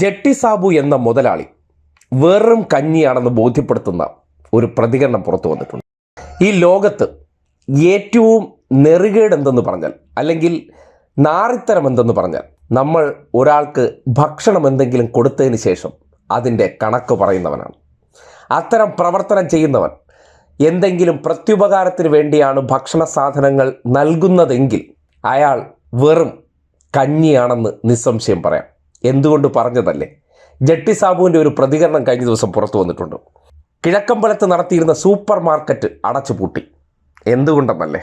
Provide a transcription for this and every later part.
Jetty Sabu എന്ന മുതലാളി വെറും കഞ്ഞിയാണെന്ന് ബോധ്യപ്പെടുത്തുന്ന ഒരു പ്രതികരണം പുറത്തു വന്നിട്ടുണ്ട്. ഈ ലോകത്ത് ഏറ്റവും നെറുകേട് എന്തെന്ന് പറഞ്ഞാൽ അല്ലെങ്കിൽ നാറിത്തരം എന്തെന്ന് പറഞ്ഞാൽ നമ്മൾ ഒരാൾക്ക് ഭക്ഷണം എന്തെങ്കിലും കൊടുത്തതിന് ശേഷം അതിന്റെ കണക്ക് പറയുന്നവനാണ്. അത്തരം പ്രവർത്തനം ചെയ്യുന്നവൻ എന്തെങ്കിലും പ്രത്യുപകാരത്തിന് വേണ്ടിയാണ് ഭക്ഷണ സാധനങ്ങൾ നൽകുന്നതെങ്കിൽ അയാൾ വെറും കഞ്ഞിയാണെന്ന് നിസ്സംശയം പറയാം. എന്തുകൊണ്ട് പറഞ്ഞതല്ലേ? ജട്ടി സാബുവിന്റെ ഒരു പ്രതികരണം കഴിഞ്ഞ ദിവസം പുറത്തു വന്നിട്ടുണ്ട്. കിഴക്കമ്പലത്ത് നടത്തിയിരുന്ന സൂപ്പർ മാർക്കറ്റ് അടച്ചുപൂട്ടി. എന്തുകൊണ്ടെന്നല്ലേ?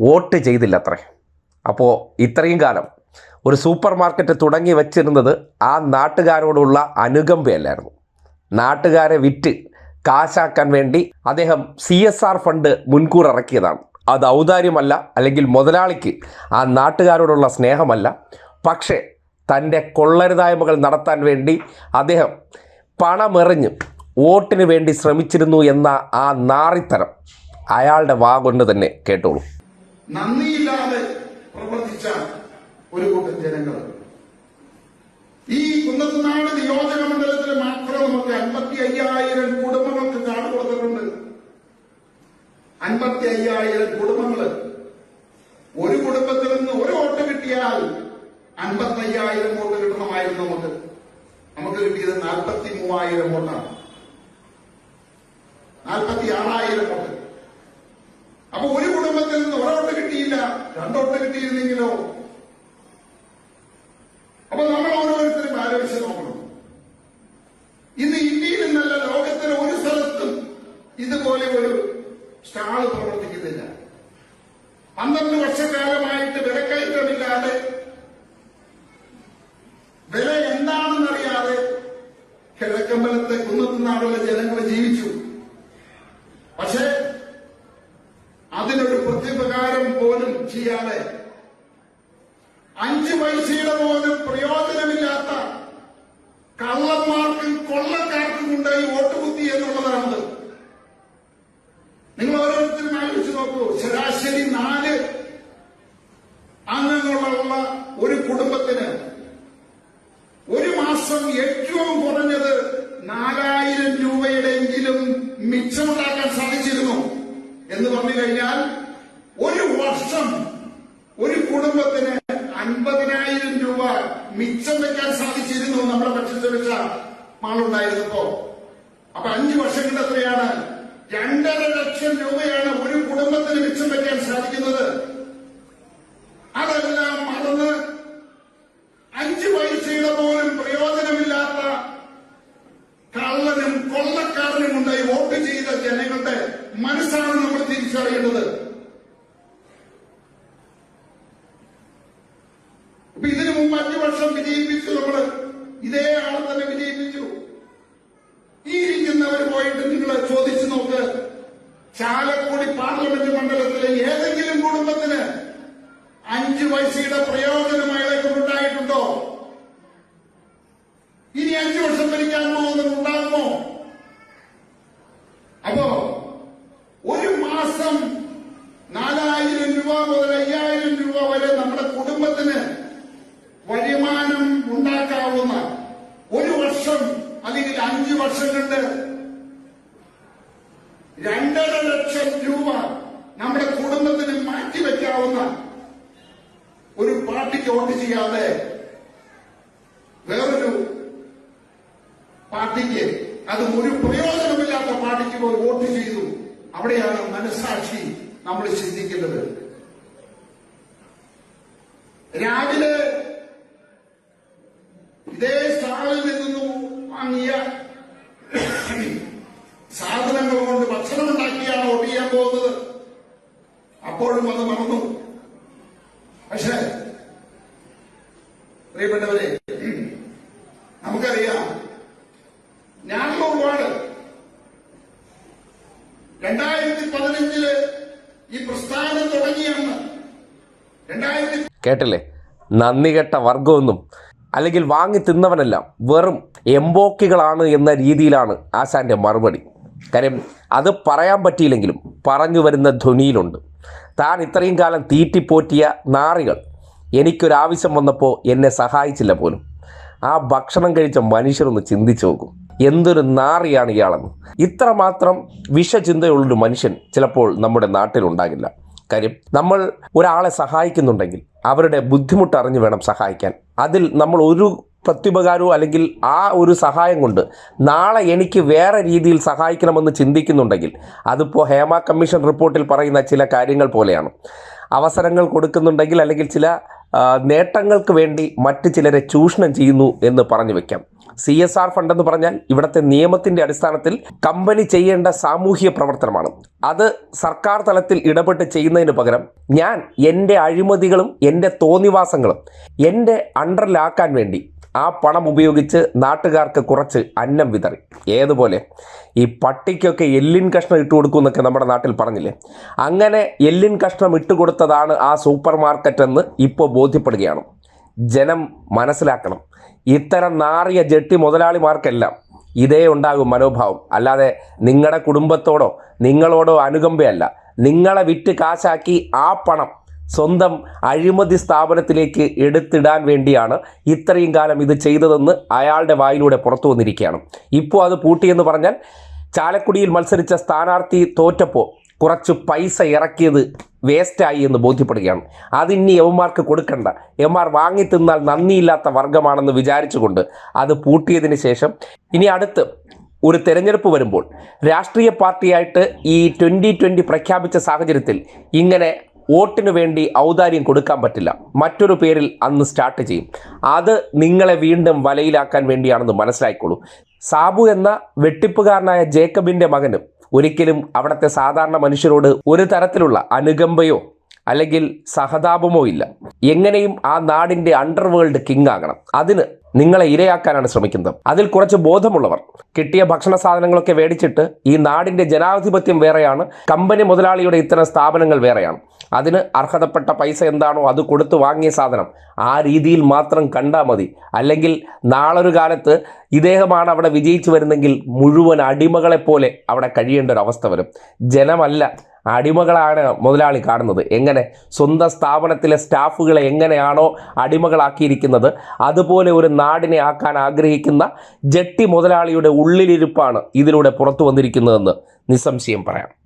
വോട്ട് ചെയ്തില്ല അത്രേ അപ്പോൾ ഇത്രയും കാലം ഒരു സൂപ്പർ മാർക്കറ്റ് തുടങ്ങി വച്ചിരുന്നത് ആ നാട്ടുകാരോടുള്ള അനുകമ്പയല്ലായിരുന്നു. നാട്ടുകാരെ വിറ്റ് കാശാക്കാൻ വേണ്ടി അദ്ദേഹം സി എസ് ആർ ഫണ്ട് മുൻകൂർ ഇറക്കിയതാണ്. അത് ഔദാര്യമല്ല അല്ലെങ്കിൽ മുതലാളിക്ക് ആ നാട്ടുകാരോടുള്ള സ്നേഹമല്ല. പക്ഷേ തന്റെ കൊള്ളരുതായ്മകൾ നടത്താൻ വേണ്ടി അദ്ദേഹം പണമെറിഞ്ഞ് വോട്ടിന് വേണ്ടി ശ്രമിച്ചിരുന്നു എന്ന ആ നാറിത്തരം അയാളുടെ വാ കൊണ്ട് തന്നെ കേട്ടോളൂ. നന്ദിയില്ലാതെ പ്രവർത്തിച്ച ഒരു കൂട്ടം ജനങ്ങൾ. ഈ കുന്നത്തുനാട് നിയോജക മണ്ഡലത്തിൽ മാത്രം നമുക്ക് അൻപത്തി അയ്യായിരം കുടുംബങ്ങൾക്ക് കാട് കൊടുത്തിട്ടുണ്ട്. അൻപത്തി അയ്യായിരം കുടുംബങ്ങൾ. ഒരു കുടുംബത്തിൽ നിന്ന് ഒരു വോട്ട് കിട്ടിയാൽ അൻപത്തി അയ്യായിരം വോട്ട് കിട്ടണമായിരുന്നു നമുക്ക് നമുക്ക് കിട്ടിയത് നാൽപ്പത്തി മൂവായിരം വോട്ടാണ്. നാൽപ്പത്തി ആറായിരം വോട്ട്. അപ്പൊ ഒരു കുടുംബത്തിൽ നിന്ന് ഒരോട്ട് കിട്ടിയില്ല രണ്ടോട്ട് കിട്ടിയിരുന്നെങ്കിലോ? ജനങ്ങൾ ജീവിച്ചു. പക്ഷേ അതിനൊരു പ്രത്യുപകാരം പോലും ചെയ്യാതെ അഞ്ചു പൈസയുടെ പോലും പ്രയോജനമില്ലാത്ത കള്ളന്മാർക്കും കൊള്ളക്കാർക്കും കൊണ്ടായി വോട്ട് കുത്തി എന്നുള്ളതാണത് നിങ്ങൾ ഓരോരുത്തരും ആലോചിച്ച് നോക്കൂ. ശരാശരി നാല് അംഗങ്ങളുള്ള ഒരു കുടുംബത്തിന് ഒരു മാസം ഏറ്റവും കുറഞ്ഞത് നാലായിരം രൂപയുടെയെങ്കിലും മിച്ചമുണ്ടാക്കാൻ സാധിച്ചിരുന്നു എന്ന് പറഞ്ഞു കഴിഞ്ഞാൽ ഒരു വർഷം ഒരു കുടുംബത്തിന് അൻപതിനായിരം രൂപ മിച്ചം വെക്കാൻ സാധിച്ചിരുന്നു നമ്മുടെ വെച്ച മാളുണ്ടായിരുന്നപ്പോ അപ്പൊ അഞ്ചു വർഷം കൊണ്ട് എത്രയാണ്? രണ്ടര ലക്ഷം രൂപയാണ് ഒരു കുടുംബത്തിന് മിച്ചം വെക്കാൻ സാധിക്കുന്നത്. അതെല്ലാം മറന്ന് അഞ്ചു പൈസയുടെ പോലും പ്രയോജനമില്ലാത്ത കള്ളനും കൊള്ളക്കാരനും ഉണ്ടായി വോട്ട് ചെയ്ത ജനങ്ങളുടെ മനസ്സാണ് നമ്മൾ തിരിച്ചറിയേണ്ടത് അപ്പൊ ഇതിനു മുമ്പ് അഞ്ചു വർഷം വിജയിപ്പിച്ചു നമ്മൾ. ഇതേ ആളെ തന്നെ വിജയിപ്പിച്ചു. ഈ ഇരിക്കുന്നവർ പോയിട്ട് നിങ്ങൾ ചോദിച്ചു നോക്ക്. ചാലക്കുടി പാർലമെന്റ് മണ്ഡലത്തിലെ ഏതെങ്കിലും കുടുംബത്തിന് അഞ്ചു പൈസയുടെ പ്രയോജനം അയാളെ കൊണ്ടുണ്ടായിട്ടുണ്ടോ? ഇനി അഞ്ചു വർഷം ഭരിക്കാൻ പോകുന്നത് ഉണ്ടാകുമോ അപ്പോ ഒരു മാസം നാലായിരം രൂപ മുതൽ അയ്യായിരം രൂപ വരെ നമ്മുടെ കുടുംബത്തിന് വരുമാനം ഉണ്ടാക്കാവുന്ന ഒരു വർഷം അല്ലെങ്കിൽ അഞ്ചു വർഷം കൊണ്ട് രണ്ടര ലക്ഷം രൂപ നമ്മുടെ കുടുംബത്തിന് മാറ്റിവെക്കാവുന്ന ഒരു പാർട്ടിക്ക് വോട്ട് ചെയ്യാതെ വേറൊരു പാർട്ടിക്ക് അത് ഒരു പ്രയോജനമില്ലാത്ത പാർട്ടിക്ക് പോയി വോട്ട് ചെയ്തു. അവിടെയാണ് മനസാക്ഷി നമ്മൾ ചിന്തിക്കേണ്ടത് രാവിലെ ഇതേ സ്റ്റാളിൽ നിന്നും വാങ്ങിയ ഉണ്ടാക്കിയാണ് വോട്ട് ചെയ്യാൻ പോകുന്നത്. അപ്പോഴും അത് മറന്നു. പക്ഷേ പ്രിയപ്പെട്ടവരെ നമുക്കറിയാം ഞാനൂർ വാർഡ് രണ്ടായിരത്തി പതിനഞ്ചിൽ ഈ പ്രസ്ഥാനം തുടങ്ങിയാണ്. രണ്ടായിരത്തി കേട്ടില്ലേ? നന്ദി കെട്ട വർഗമൊന്നും അല്ലെങ്കിൽ വാങ്ങി തിന്നവനെല്ലാം വെറും എംബോക്കികളാണ് എന്ന രീതിയിലാണ് ആശാന്റെ മറുപടി. കാര്യം അത് പറയാൻ പറ്റിയില്ലെങ്കിലും പറഞ്ഞു വരുന്ന ധ്വനിയിലുണ്ട്. താൻ ഇത്രയും കാലം തീറ്റിപ്പോറ്റിയ നാറികൾ എനിക്കൊരാവശ്യം വന്നപ്പോൾ എന്നെ സഹായിച്ചില്ല പോലും. ആ ഭക്ഷണം കഴിച്ച മനുഷ്യരൊന്ന് ചിന്തിച്ചു നോക്കും. എന്തൊരു നാറിയാണ് ഇയാളെന്ന്. ഇത്രമാത്രം വിഷചിന്തയുള്ളൊരു മനുഷ്യൻ ചിലപ്പോൾ നമ്മുടെ നാട്ടിലുണ്ടാകില്ല. കാര്യം നമ്മൾ ഒരാളെ സഹായിക്കുന്നുണ്ടെങ്കിൽ അവരുടെ ബുദ്ധിമുട്ട് അറിഞ്ഞു വേണം സഹായിക്കാൻ. അതിൽ നമ്മൾ ഒരു പ്രത്യുപകാരവും അല്ലെങ്കിൽ ആ ഒരു സഹായം കൊണ്ട് നാളെ എനിക്ക് വേറെ രീതിയിൽ സഹായിക്കണമെന്ന് ചിന്തിക്കുന്നുണ്ടെങ്കിൽ അതിപ്പോൾ ഹേമ കമ്മീഷൻ റിപ്പോർട്ടിൽ പറയുന്ന ചില കാര്യങ്ങൾ പോലെയാണ്. അവസരങ്ങൾ കൊടുക്കുന്നുണ്ടെങ്കിൽ അല്ലെങ്കിൽ ചില നേട്ടങ്ങൾക്ക് വേണ്ടി മറ്റ് ചിലരെ ചൂഷണം ചെയ്യുന്നു എന്ന് പറഞ്ഞു വെക്കാം. സി എസ് ആർ ഫണ്ട് എന്ന് പറഞ്ഞാൽ ഇവിടുത്തെ നിയമത്തിന്റെ അടിസ്ഥാനത്തിൽ കമ്പനി ചെയ്യേണ്ട സാമൂഹ്യ പ്രവർത്തനമാണ്. അത് സർക്കാർ തലത്തിൽ ഇടപെട്ട് ചെയ്യുന്നതിന് പകരം ഞാൻ എന്റെ അഴിമതികളും എന്റെ തോന്നിവാസങ്ങളും എന്റെ അണ്ടറിലാക്കാൻ വേണ്ടി ആ പണം ഉപയോഗിച്ച് നാട്ടുകാർക്ക് കുറച്ച് അന്നം വിതറി. ഏതുപോലെ? ഈ പട്ടിക്കൊക്കെ എല്ലിൻ കഷ്ണം ഇട്ട് കൊടുക്കും എന്നൊക്കെ നമ്മുടെ നാട്ടിൽ പറഞ്ഞില്ലേ? അങ്ങനെ എല്ലിൻ കഷ്ണം ഇട്ട് കൊടുത്തതാണ് ആ സൂപ്പർ മാർക്കറ്റ് എന്ന് ഇപ്പോൾ ബോധ്യപ്പെടുകയാണ്. ജനം മനസ്സിലാക്കണം. ഇത്തരം നാറിയ ജെട്ടി മുതലാളിമാർക്കെല്ലാം ഇതേ ഉണ്ടാകും മനോഭാവം. അല്ലാതെ നിങ്ങളുടെ കുടുംബത്തോടോ നിങ്ങളോടോ അനുകമ്പയല്ല. നിങ്ങളെ വിറ്റ് കാശാക്കി ആ പണം സ്വന്തം അഴിമതി സ്ഥാപനത്തിലേക്ക് എടുത്തിടാൻ വേണ്ടിയാണ് ഇത്രയും കാലം ഇത് ചെയ്തതെന്ന് അയാളുടെ വായിലൂടെ പുറത്തു വന്നിരിക്കുകയാണ്. ഇപ്പോൾ അത് പൂട്ടിയെന്ന് പറഞ്ഞാൽ ചാലക്കുടിയിൽ മത്സരിച്ച സ്ഥാനാർത്ഥി തോറ്റപ്പോൾ കുറച്ച് പൈസ ഇറക്കിയത് വേസ്റ്റായി എന്ന് ബോധ്യപ്പെടുകയാണ്. അതിനി എംമാർക്ക് കൊടുക്കണ്ട. എംമാർ വാങ്ങി തിന്നാൽ നന്ദിയില്ലാത്ത വർഗമാണെന്ന് വിചാരിച്ചുകൊണ്ട് അത് പൂട്ടിയതിന് ശേഷം ഇനി അടുത്ത് ഒരു തെരഞ്ഞെടുപ്പ് വരുമ്പോൾ രാഷ്ട്രീയ പാർട്ടിയായിട്ട് ഈ ട്വന്റി ട്വന്റി പ്രഖ്യാപിച്ച സാഹചര്യത്തിൽ ഇങ്ങനെ വോട്ടിന് വേണ്ടി ഔദാര്യം കൊടുക്കാൻ പറ്റില്ല. മറ്റൊരു പേരിൽ അന്ന് സ്റ്റാർട്ട് ചെയ്യും. അത് നിങ്ങളെ വീണ്ടും വലയിലാക്കാൻ വേണ്ടിയാണെന്ന് മനസ്സിലായിക്കോളൂ. സാബു എന്ന വെട്ടിപ്പുകാരനായ ജേക്കബിന്റെ മകനും ഒരിക്കലും അവിടുത്തെ സാധാരണ മനുഷ്യരോട് ഒരു തരത്തിലുള്ള അനുകമ്പയോ അല്ലെങ്കിൽ സഹതാപമോ ഇല്ല. എങ്ങനെയും ആ നാടിന്റെ അണ്ടർവേൾഡ് കിങ് ആകണം. അതിന് നിങ്ങളെ ഇരയാക്കാനാണ് ശ്രമിക്കുന്നത്. അതിൽ കുറച്ച് ബോധമുള്ളവർ. കിട്ടിയ ഭക്ഷണ സാധനങ്ങളൊക്കെ മേടിച്ചിട്ട് ഈ നാടിന്റെ ജനാധിപത്യം വേറെയാണ് കമ്പനി മുതലാളിയുടെ ഇത്തരം സ്ഥാപനങ്ങൾ വേറെയാണ്. അതിന് അർഹതപ്പെട്ട പൈസ എന്താണോ അത് കൊടുത്തു വാങ്ങിയ സാധനം ആ രീതിയിൽ മാത്രം കണ്ടാൽ മതി. അല്ലെങ്കിൽ നാളൊരു കാലത്ത് ഇദ്ദേഹമാണ് അവിടെ വിജയിച്ചു വരുന്നെങ്കിൽ മുഴുവൻ അടിമകളെപ്പോലെ അവിടെ കഴിയേണ്ട ഒരു അവസ്ഥ വരും. ജനമല്ല അടിമകളാണ് മുതലാളി കാണുന്നത്. എങ്ങനെ? സ്വന്തം സ്ഥാപനത്തിലെ സ്റ്റാഫുകളെ എങ്ങനെയാണോ അടിമകളാക്കിയിരിക്കുന്നത്. അതുപോലെ ഒരു നാടിനെ ആക്കാൻ ആഗ്രഹിക്കുന്ന ജട്ടി മുതലാളിയുടെ ഉള്ളിലിരിപ്പാണ് ഇതിലൂടെ പുറത്തു വന്നിരിക്കുന്നതെന്ന് നിസ്സംശയം പറയാം.